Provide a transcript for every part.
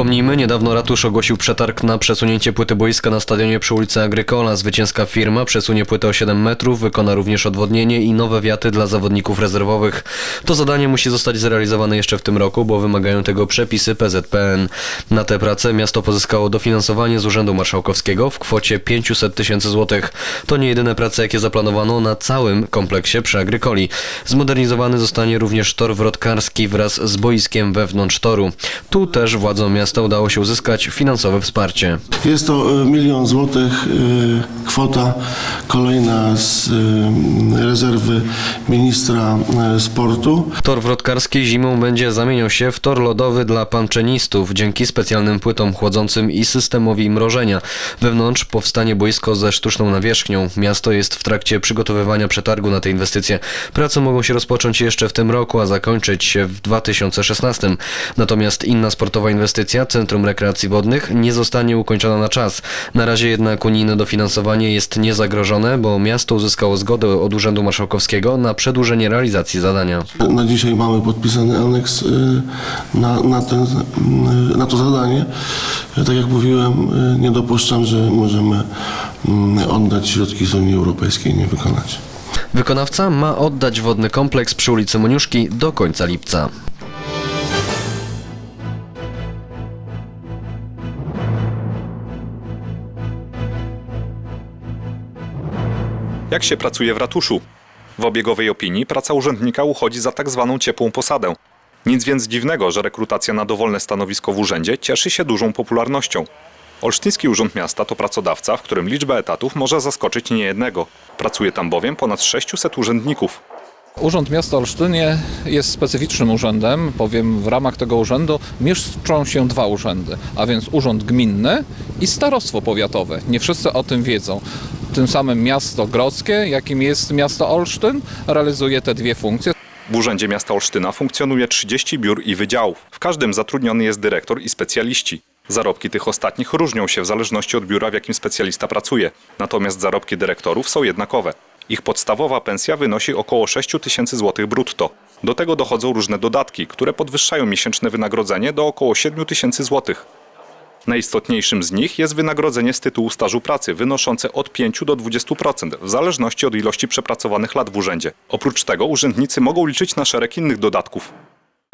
Przypomnijmy, niedawno ratusz ogłosił przetarg na przesunięcie płyty boiska na stadionie przy ulicy Agrykola. Zwycięska firma przesunie płytę o 7 metrów, wykona również odwodnienie i nowe wiaty dla zawodników rezerwowych. To zadanie musi zostać zrealizowane jeszcze w tym roku, bo wymagają tego przepisy PZPN. Na tę pracę miasto pozyskało dofinansowanie z Urzędu Marszałkowskiego w kwocie 500 tysięcy złotych. To nie jedyne prace, jakie zaplanowano na całym kompleksie przy Agrykoli. Zmodernizowany zostanie również tor wrotkarski wraz z boiskiem wewnątrz toru. Tu też władzom miasta udało się uzyskać finansowe wsparcie. Jest to e, milion złotych, e, kwota kolejna z e, rezerwy ministra sportu. Tor wrotkarski zimą będzie zamieniał się w tor lodowy dla panczenistów dzięki specjalnym płytom chłodzącym i systemowi mrożenia. Wewnątrz powstanie boisko ze sztuczną nawierzchnią. Miasto jest w trakcie przygotowywania przetargu na te inwestycje. Prace mogą się rozpocząć jeszcze w tym roku, a zakończyć się w 2016. Natomiast inna sportowa inwestycja, Centrum Rekreacji Wodnych, nie zostanie ukończona na czas. Na razie jednak unijne dofinansowanie jest niezagrożone, bo miasto uzyskało zgodę od Urzędu Marszałkowskiego na przedłużenie realizacji zadania. Na dzisiaj mamy podpisany aneks e, na, na, ten, e, na to zadanie. E, Tak jak mówiłem, nie dopuszczam, że możemy mm, oddać środki z Unii Europejskiej i nie wykonać. Wykonawca ma oddać wodny kompleks przy ulicy Moniuszki do końca lipca. Jak się pracuje w ratuszu? W obiegowej opinii praca urzędnika uchodzi za tak zwaną ciepłą posadę. Nic więc dziwnego, że rekrutacja na dowolne stanowisko w urzędzie cieszy się dużą popularnością. Olsztyński Urząd Miasta to pracodawca, w którym liczba etatów może zaskoczyć niejednego. Pracuje tam bowiem ponad 600 urzędników. Urząd Miasta Olsztynie jest specyficznym urzędem, bowiem w ramach tego urzędu mieszczą się dwa urzędy, a więc urząd gminny i starostwo powiatowe. Nie wszyscy o tym wiedzą. Tym samym miasto grodzkie, jakim jest miasto Olsztyn, realizuje te dwie funkcje. W Urzędzie Miasta Olsztyna funkcjonuje 30 biur i wydziałów. W każdym zatrudniony jest dyrektor i specjaliści. Zarobki tych ostatnich różnią się w zależności od biura, w jakim specjalista pracuje. Natomiast zarobki dyrektorów są jednakowe. Ich podstawowa pensja wynosi około 6 tysięcy złotych brutto. Do tego dochodzą różne dodatki, które podwyższają miesięczne wynagrodzenie do około 7 tysięcy złotych. Najistotniejszym z nich jest wynagrodzenie z tytułu stażu pracy, wynoszące od 5 do 20%, w zależności od ilości przepracowanych lat w urzędzie. Oprócz tego urzędnicy mogą liczyć na szereg innych dodatków.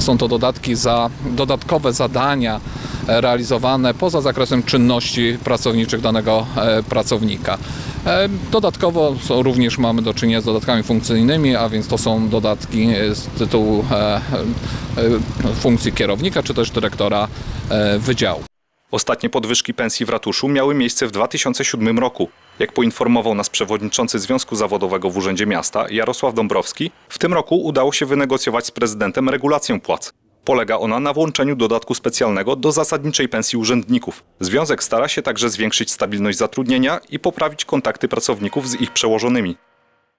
Są to dodatki za dodatkowe zadania e, realizowane poza zakresem czynności pracowniczych danego e, pracownika. E, Dodatkowo również mamy do czynienia z dodatkami funkcyjnymi, a więc to są dodatki z tytułu funkcji kierownika czy też dyrektora wydziału. Ostatnie podwyżki pensji w ratuszu miały miejsce w 2007 roku. Jak poinformował nas przewodniczący Związku Zawodowego w Urzędzie Miasta Jarosław Dąbrowski, w tym roku udało się wynegocjować z prezydentem regulację płac. Polega ona na włączeniu dodatku specjalnego do zasadniczej pensji urzędników. Związek stara się także zwiększyć stabilność zatrudnienia i poprawić kontakty pracowników z ich przełożonymi.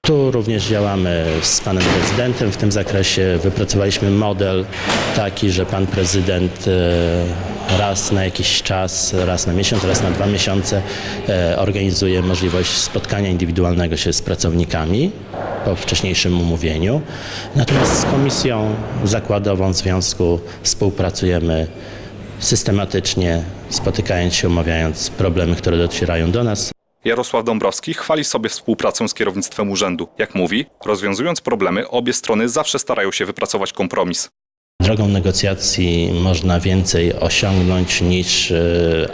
Tu również działamy z panem prezydentem. W tym zakresie wypracowaliśmy model taki, że pan prezydent e, raz na jakiś czas, raz na miesiąc, raz na dwa miesiące e, organizuje możliwość spotkania indywidualnego się z pracownikami po wcześniejszym umówieniu. Natomiast z komisją zakładową związku współpracujemy systematycznie, spotykając się, omawiając problemy, które docierają do nas. Jarosław Dąbrowski chwali sobie współpracę z kierownictwem urzędu. Jak mówi, rozwiązując problemy, obie strony zawsze starają się wypracować kompromis. Drogą negocjacji można więcej osiągnąć niż e,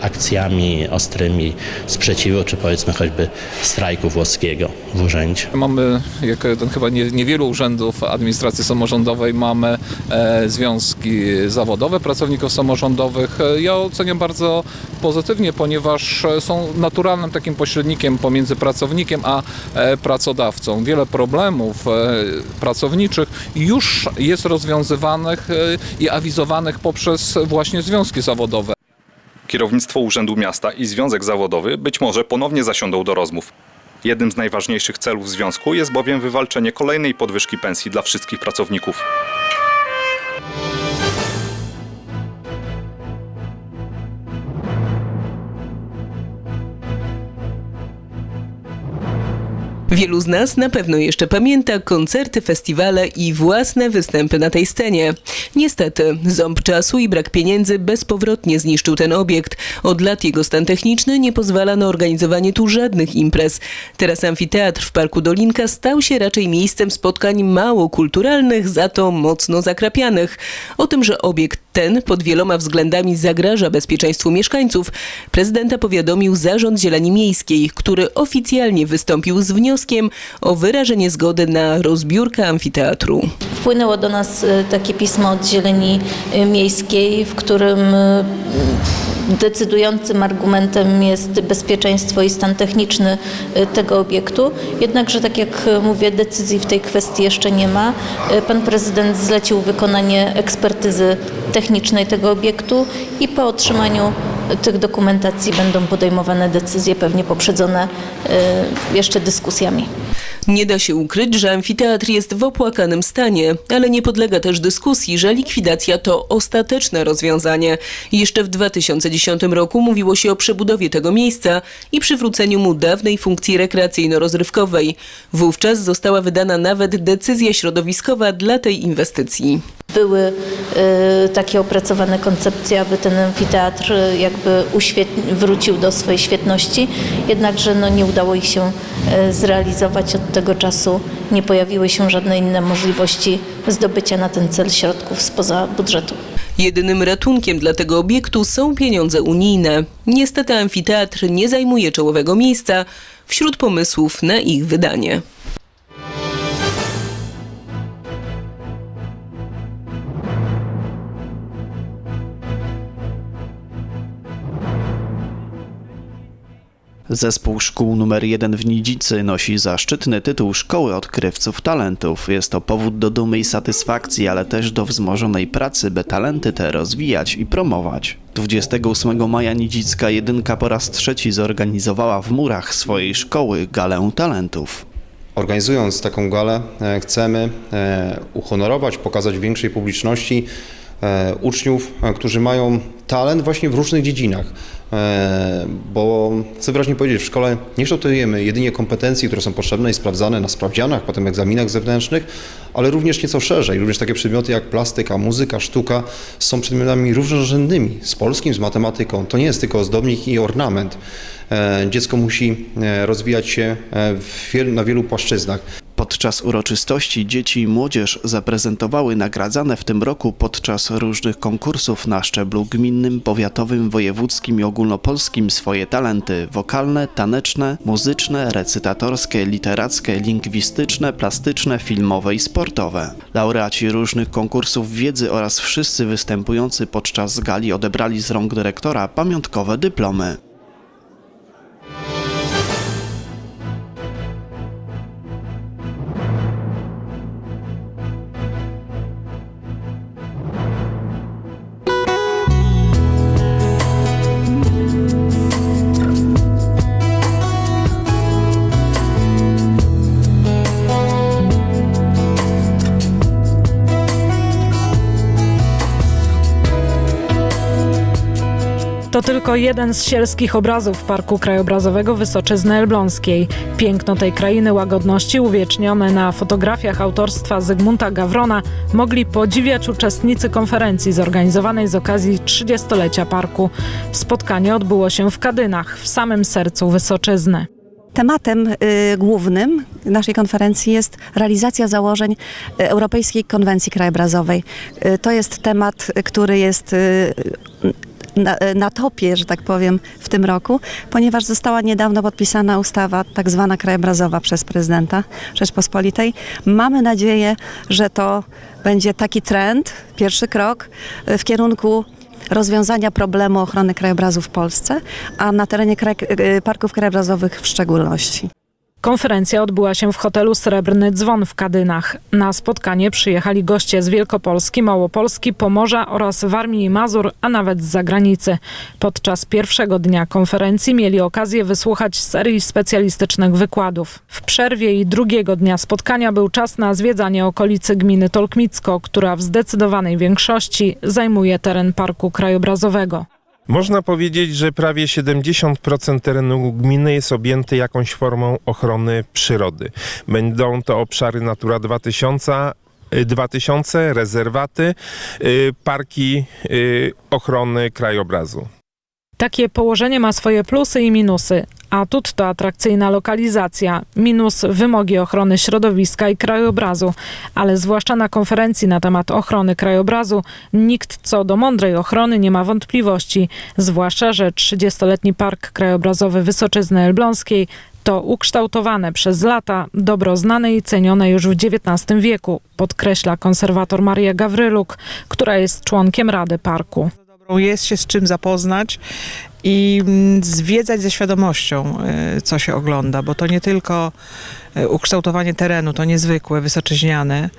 akcjami ostrymi sprzeciwu, czy powiedzmy choćby strajku włoskiego w urzędzie. Mamy, jako jeden chyba nie, niewielu urzędów administracji samorządowej, mamy e, związki zawodowe pracowników samorządowych. E, Ja oceniam bardzo pozytywnie, ponieważ są naturalnym takim pośrednikiem pomiędzy pracownikiem a pracodawcą. Wiele problemów pracowniczych już jest rozwiązywanych i awizowanych poprzez właśnie związki zawodowe. Kierownictwo Urzędu Miasta i Związek Zawodowy być może ponownie zasiądą do rozmów. Jednym z najważniejszych celów związku jest bowiem wywalczenie kolejnej podwyżki pensji dla wszystkich pracowników. Wielu z nas na pewno jeszcze pamięta koncerty, festiwale i własne występy na tej scenie. Niestety, ząb czasu i brak pieniędzy bezpowrotnie zniszczył ten obiekt. Od lat jego stan techniczny nie pozwala na organizowanie tu żadnych imprez. Teraz amfiteatr w Parku Dolinka stał się raczej miejscem spotkań mało kulturalnych, za to mocno zakrapianych. O tym, że obiekt ten pod wieloma względami zagraża bezpieczeństwu mieszkańców, prezydenta powiadomił Zarząd Zieleni Miejskiej, który oficjalnie wystąpił z wnioskiem o wyrażenie zgody na rozbiórkę amfiteatru. Wpłynęło do nas e, takie pismo od Zieleni e, Miejskiej, w którym e, decydującym argumentem jest bezpieczeństwo i stan techniczny tego obiektu. Jednakże, tak jak mówię, decyzji w tej kwestii jeszcze nie ma. Pan prezydent zlecił wykonanie ekspertyzy technicznej tego obiektu i po otrzymaniu tych dokumentacji będą podejmowane decyzje, pewnie poprzedzone e, jeszcze dyskusjami. Nie da się ukryć, że amfiteatr jest w opłakanym stanie, ale nie podlega też dyskusji, że likwidacja to ostateczne rozwiązanie. Jeszcze w 2010 roku mówiło się o przebudowie tego miejsca i przywróceniu mu dawnej funkcji rekreacyjno-rozrywkowej. Wówczas została wydana nawet decyzja środowiskowa dla tej inwestycji. Były e, takie opracowane koncepcje, aby ten amfiteatr e, jakby wrócił do swojej świetności, jednakże no, nie udało ich się zrealizować. Od tego czasu nie pojawiły się żadne inne możliwości zdobycia na ten cel środków spoza budżetu. Jedynym ratunkiem dla tego obiektu są pieniądze unijne. Niestety amfiteatr nie zajmuje czołowego miejsca wśród pomysłów na ich wydanie. Zespół szkół numer 1 w Nidzicy nosi zaszczytny tytuł Szkoły Odkrywców Talentów. Jest to powód do dumy i satysfakcji, ale też do wzmożonej pracy, by talenty te rozwijać i promować. 28 maja Nidzicka jedynka po raz trzeci zorganizowała w murach swojej szkoły galę talentów. Organizując taką galę e, chcemy e, uhonorować, pokazać większej publiczności uczniów, e, którzy mają talent właśnie w różnych dziedzinach. E, Bo chcę wyraźnie powiedzieć, w szkole nie kształtujemy jedynie kompetencji, które są potrzebne i sprawdzane na sprawdzianach, potem egzaminach zewnętrznych, ale również nieco szerzej. Również takie przedmioty jak plastyka, muzyka, sztuka są przedmiotami równorzędnymi z polskim, z matematyką. To nie jest tylko ozdobnik i ornament. E, Dziecko musi e, rozwijać się e, na wielu płaszczyznach. Podczas uroczystości dzieci i młodzież zaprezentowały nagradzane w tym roku podczas różnych konkursów na szczeblu gminnym, powiatowym, wojewódzkim i ogólnopolskim swoje talenty wokalne, taneczne, muzyczne, recytatorskie, literackie, lingwistyczne, plastyczne, filmowe i sportowe. Laureaci różnych konkursów wiedzy oraz wszyscy występujący podczas gali odebrali z rąk dyrektora pamiątkowe dyplomy. Tylko jeden z sielskich obrazów Parku Krajobrazowego Wysoczyzny Elbląskiej. Piękno tej krainy łagodności uwiecznione na fotografiach autorstwa Zygmunta Gawrona mogli podziwiać uczestnicy konferencji zorganizowanej z okazji 30-lecia parku. Spotkanie odbyło się w Kadynach, w samym sercu Wysoczyzny. Tematem y, głównym naszej konferencji jest realizacja założeń y, Europejskiej Konwencji Krajobrazowej. Y, to jest temat, który jest y, na, na topie, że tak powiem, w tym roku, ponieważ została niedawno podpisana ustawa tak zwana krajobrazowa przez prezydenta Rzeczpospolitej. Mamy nadzieję, że to będzie taki trend, pierwszy krok y, w kierunku rozwiązania problemu ochrony krajobrazu w Polsce, a na terenie kraj, y, parków krajobrazowych w szczególności. Konferencja odbyła się w hotelu Srebrny Dzwon w Kadynach. Na spotkanie przyjechali goście z Wielkopolski, Małopolski, Pomorza oraz Warmii i Mazur, a nawet z zagranicy. Podczas pierwszego dnia konferencji mieli okazję wysłuchać serii specjalistycznych wykładów. W przerwie i drugiego dnia spotkania był czas na zwiedzanie okolicy gminy Tolkmicko, która w zdecydowanej większości zajmuje teren parku krajobrazowego. Można powiedzieć, że prawie 70% terenu gminy jest objęte jakąś formą ochrony przyrody. Będą to obszary Natura 2000, y, 2000 rezerwaty, y, parki y, ochrony krajobrazu. Takie położenie ma swoje plusy i minusy. Atut to atrakcyjna lokalizacja, minus wymogi ochrony środowiska i krajobrazu, ale zwłaszcza na konferencji na temat ochrony krajobrazu nikt co do mądrej ochrony nie ma wątpliwości, zwłaszcza, że 30-letni Park Krajobrazowy Wysoczyzny Elbląskiej to ukształtowane przez lata dobro znane i cenione już w XIX wieku, podkreśla konserwator Maria Gawryluk, która jest członkiem Rady Parku. Jest się z czym zapoznać i mm, zwiedzać ze świadomością, e, co się ogląda, bo to nie tylko e, ukształtowanie terenu, to niezwykłe, wysoczyźniane,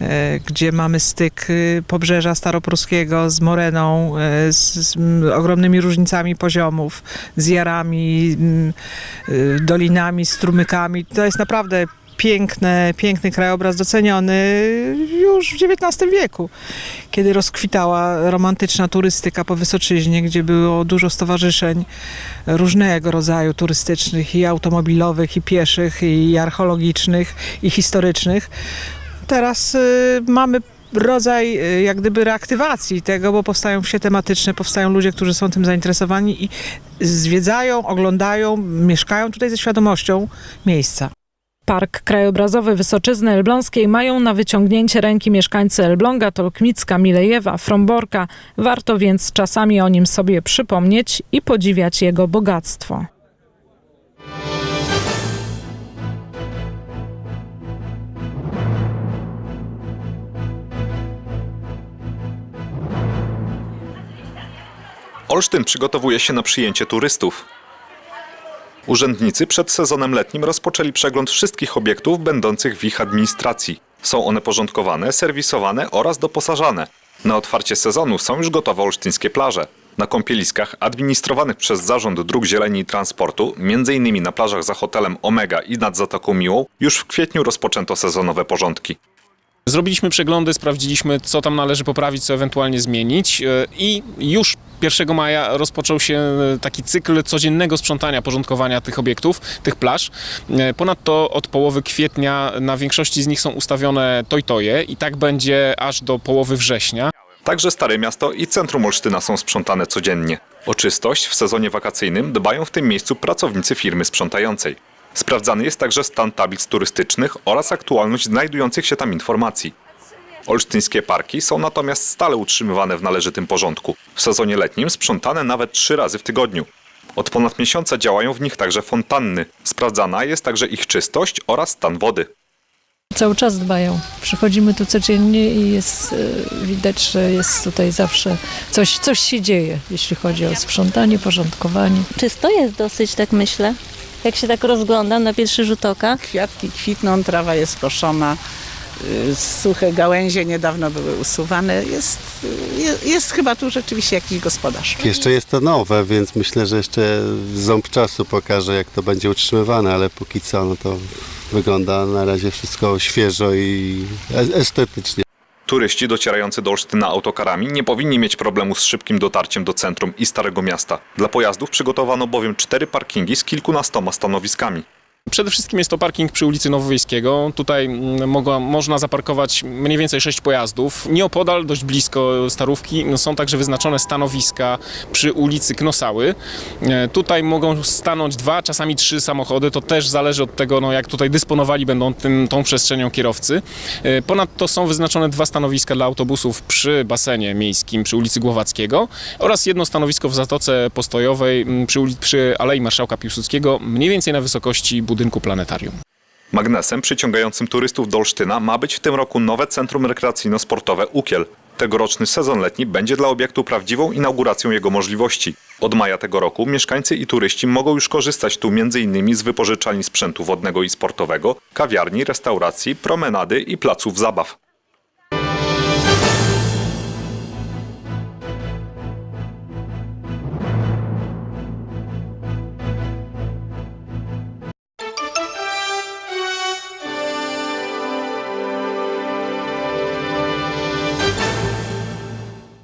e, gdzie mamy styk pobrzeża staropruskiego z moreną, z, ogromnymi różnicami poziomów, z jarami, dolinami, strumykami. To jest naprawdę piękne, piękny krajobraz doceniony już w XIX wieku, kiedy rozkwitała romantyczna turystyka po Wysoczyźnie, gdzie było dużo stowarzyszeń różnego rodzaju turystycznych i automobilowych, i pieszych, i archeologicznych, i historycznych. Teraz y, mamy rodzaj y, jak gdyby reaktywacji tego, bo powstają wsie tematyczne, powstają ludzie, którzy są tym zainteresowani i zwiedzają, oglądają, mieszkają tutaj ze świadomością miejsca. Park Krajobrazowy Wysoczyzny Elbląskiej mają na wyciągnięcie ręki mieszkańcy Elbląga, Tolkmicka, Milejewa, Fromborka. Warto więc czasami o nim sobie przypomnieć i podziwiać jego bogactwo. Olsztyn przygotowuje się na przyjęcie turystów. Urzędnicy przed sezonem letnim rozpoczęli przegląd wszystkich obiektów będących w ich administracji. Są one porządkowane, serwisowane oraz doposażane. Na otwarcie sezonu są już gotowe olsztyńskie plaże. Na kąpieliskach administrowanych przez Zarząd Dróg Zieleni i Transportu, m.in. na plażach za hotelem Omega i nad Zatoką Miłą, już w kwietniu rozpoczęto sezonowe porządki. Zrobiliśmy przeglądy, sprawdziliśmy, co tam należy poprawić, co ewentualnie zmienić e, i już 1 maja rozpoczął się e, taki cykl codziennego sprzątania, porządkowania tych obiektów, tych plaż. E, Ponadto od połowy kwietnia na większości z nich są ustawione tojtoje i tak będzie aż do połowy września. Także Stare Miasto i centrum Olsztyna są sprzątane codziennie. O czystość w sezonie wakacyjnym dbają w tym miejscu pracownicy firmy sprzątającej. Sprawdzany jest także stan tablic turystycznych oraz aktualność znajdujących się tam informacji. Olsztyńskie parki są natomiast stale utrzymywane w należytym porządku. W sezonie letnim sprzątane nawet trzy razy w tygodniu. Od ponad miesiąca działają w nich także fontanny. Sprawdzana jest także ich czystość oraz stan wody. Cały czas dbają. Przychodzimy tu codziennie i jest e, widać, że jest tutaj zawsze coś, coś się dzieje, jeśli chodzi o sprzątanie, porządkowanie. Czysto jest dosyć, tak myślę. Jak się tak rozglądam na pierwszy rzut oka. Kwiatki kwitną, trawa jest koszona, y, suche gałęzie niedawno były usuwane. Jest, y, jest chyba tu rzeczywiście jakiś gospodarz. Jeszcze jest to nowe, więc myślę, że jeszcze ząb czasu pokaże, jak to będzie utrzymywane, ale póki co no to wygląda na razie wszystko świeżo i e- estetycznie. Turyści docierający do Olsztyna autokarami nie powinni mieć problemu z szybkim dotarciem do centrum i Starego Miasta. Dla pojazdów przygotowano bowiem cztery parkingi z kilkunastoma stanowiskami. Przede wszystkim jest to parking przy ulicy Nowowiejskiego. Tutaj mm, mogła, można zaparkować mniej więcej sześć pojazdów. Nieopodal, dość blisko Starówki, no, są także wyznaczone stanowiska przy ulicy Knosały. E, Tutaj mogą stanąć dwa, czasami trzy samochody. To też zależy od tego, no, jak tutaj dysponowali będą tym, tą przestrzenią kierowcy. E, Ponadto są wyznaczone dwa stanowiska dla autobusów przy basenie miejskim przy ulicy Głowackiego oraz jedno stanowisko w Zatoce Postojowej przy, przy Alei Marszałka Piłsudskiego, mniej więcej na wysokości budynku planetarium. Magnesem przyciągającym turystów do Olsztyna ma być w tym roku nowe centrum rekreacyjno-sportowe Ukiel. Tegoroczny sezon letni będzie dla obiektu prawdziwą inauguracją jego możliwości. Od maja tego roku mieszkańcy i turyści mogą już korzystać tu m.in. z wypożyczalni sprzętu wodnego i sportowego, kawiarni, restauracji, promenady i placów zabaw.